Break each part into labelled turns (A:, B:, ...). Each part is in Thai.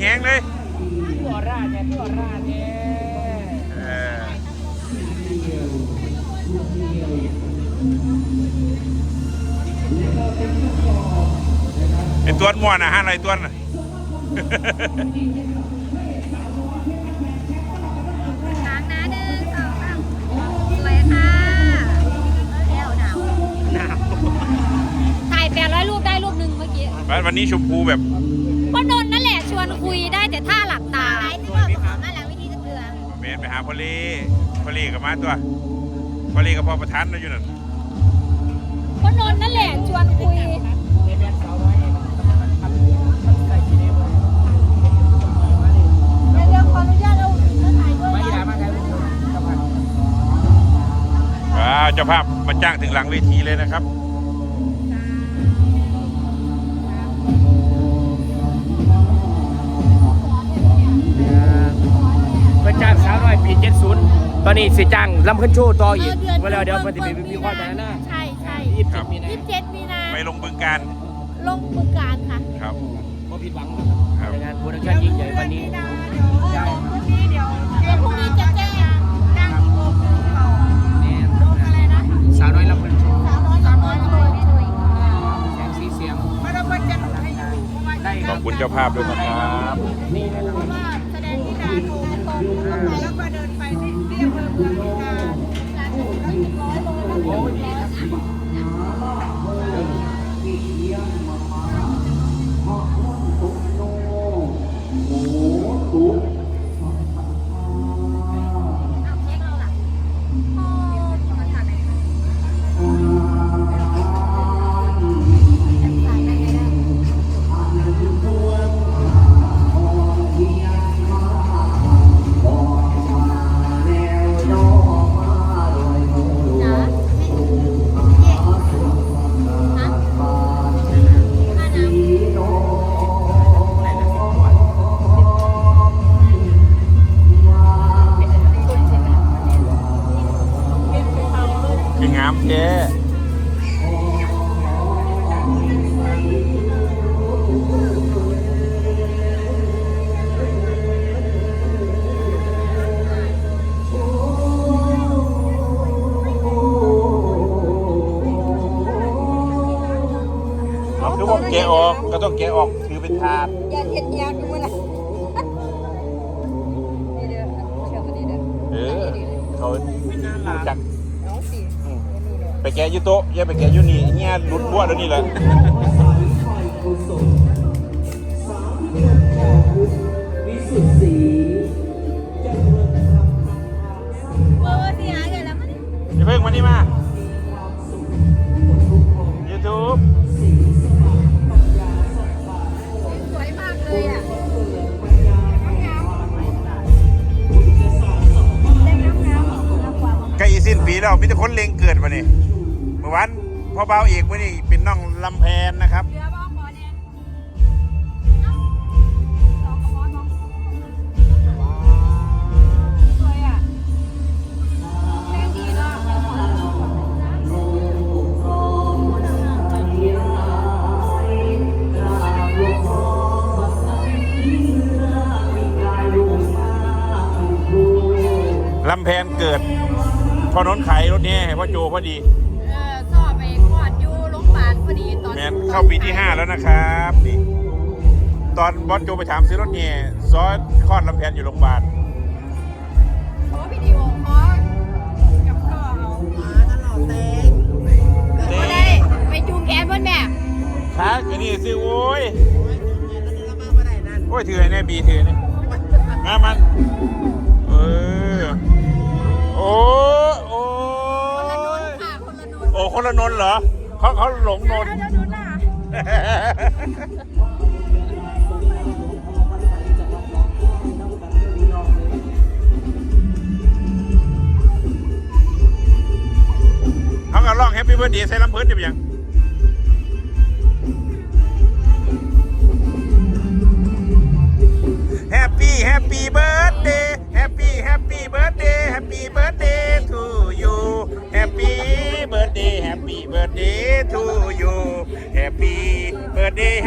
A: แห้งเลย
B: พี่ออร่าเนี่ยพี่ออร่าเนี่ย
A: เออไอตัวม่วนอะฮะอะไรตัวน่ะ
C: ค้างนะหนึ่งสองสามสวยค่ะแล้วหนาว
B: หนาว
C: ถ่ายแปดร้อยรูปได้รูปหนึ่งเมื่อกี้
A: วันนี้ชมพูแบบ
C: หา
A: พอลีพอลีกับมาตัวพอลีกับพ่อประธานนะอยู่นั่น
C: ก็นนท์นั่นแหละชวนคุย
B: เอเบนสาวน้อยทำใส่กินเอง
C: เรื่องขออนุญาตเอาถ่ายด้วย
B: ไม่ยามาได้กำลัง
A: ว้าวเจ้าภาพมาจ้างถึงหลังเวทีเลยนะครับ
B: พื่อจ้างสาวน้อยปี70ตอนนี้สิจ้างลำขึ้นโชว์ต่ออีกเวลาเดี๋ยวมันจะมีมีความแต่หน้า
C: ใช่ใช่
B: ยี่สิบมีนา
C: ยี่สิบเจ็ดมีนา
A: ไปลงบึงการ
C: ลงบึงการค่ะ
A: ครับ
B: ก็ผิดหวัง
A: ครับ
B: ในงานโปรดักชั่นยิ่งใหญ่วันนี้
C: เดี๋ยวพรุ่งนี้เดี๋ยวเดี๋ยวพรุ่งนี้จะแจ้งจ้างอีกวงหนึ่งเขาลงอะไรนะ
B: สาวน้อยลำขึ้นโชว์
C: สาวน้อยสาวน้อยช่วยช่วย
B: แสงสีเสียง
C: ไม่ต้องมาจัดให้อยู่เพราะว่า
B: ได้
A: ขอบคุณเจ้าภาพด้วยนะครับ
B: นี่นะครับ
C: เพราะว่าแสดงที่ดาโท รตรงเข้าไปแล้วก็เดินไปที่ที่อเภอเมืองนาราดาโทรได้ถึงร้อยโละโอ้ยเอา
A: ต้องแกะออกถือเป็นถาด
C: อย่าเห็ดยาวดูนะนี่เด้อเชื่อมันนี่เด้อ
A: เออเขารู้จัก
C: น้องสี่
A: อืมไปแกะอยูโต๊ะอย่าไปแกะอยูนี่เงี้ยหลุดบ้วแล้วนี่แหละ
C: เออสี่หากันแล้วมัน
A: อย่าเพิ่งมานี่มา
C: สิ้วมี
A: แต่คนเลงเกิดมาเนี่ยเมื่อวานพ่อเบาเอกมื่อนี่เป็นน้องลำแพนนะครับ
C: เรือบ้องหมอเนี่ยสองกระบอน้องสวยอะแม่ดีเนาะ
A: ลำแพนเกิด พอนนท์ขายรถเนี้ให้พ่อโจพอดี
C: เออสอบไปคลอดอยู่โรงพยาบาลพอดีตอน
A: แมนเข้าปีที่5แล้วนะครับนี่ตอนบอสโจไปถามซื้อรถเนี่ยซอสคลอดลำแพนอยู่โรงพยาบาล
C: เพราะวิดีโอคอลกับพ่อเอาก็ได้ไปจูงแขนมันแม่
A: ครับอันนี้ซื้อโอ้ยโอ้ยถือไอ้แน่บีถือนี่มามันเออโอ้
C: คนละนน
A: โอ้คนเหรอเขาเขาหลงนน
C: เดี๋ยวดูหน้า
A: เขาก็ร้องแฮปปี้เบิร์ดเดย์ใส่ลำเพิร์ดได้ไหมยังแฮปปี้แฮปปี้เบิร์ดเด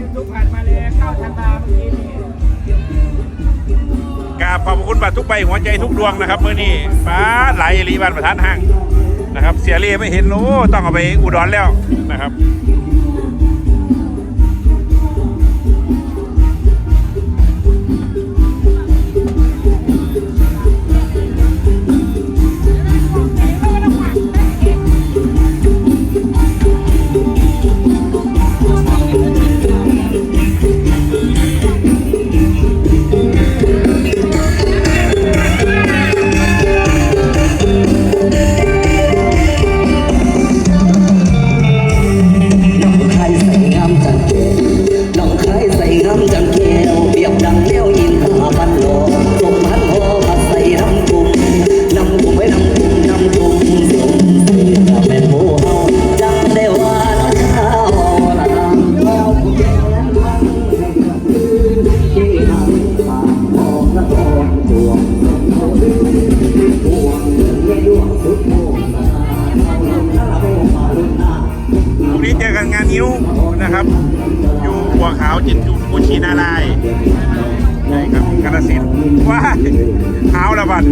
A: ยูทูบ
D: ผ่านมา
B: แล้เข้าทันตาเมื่อกี้นี่
E: กราบขอบคุณบัตรทุกใบหัวใจทุกดวงนะครับเมื่อนี้ฟ้าไหลรีบันประธานห้างนะครับ เสียเรียไม่เห็นโอ้ต้องเอาไปอุดรแล้วนะครับ
A: ว้าเอาละบัด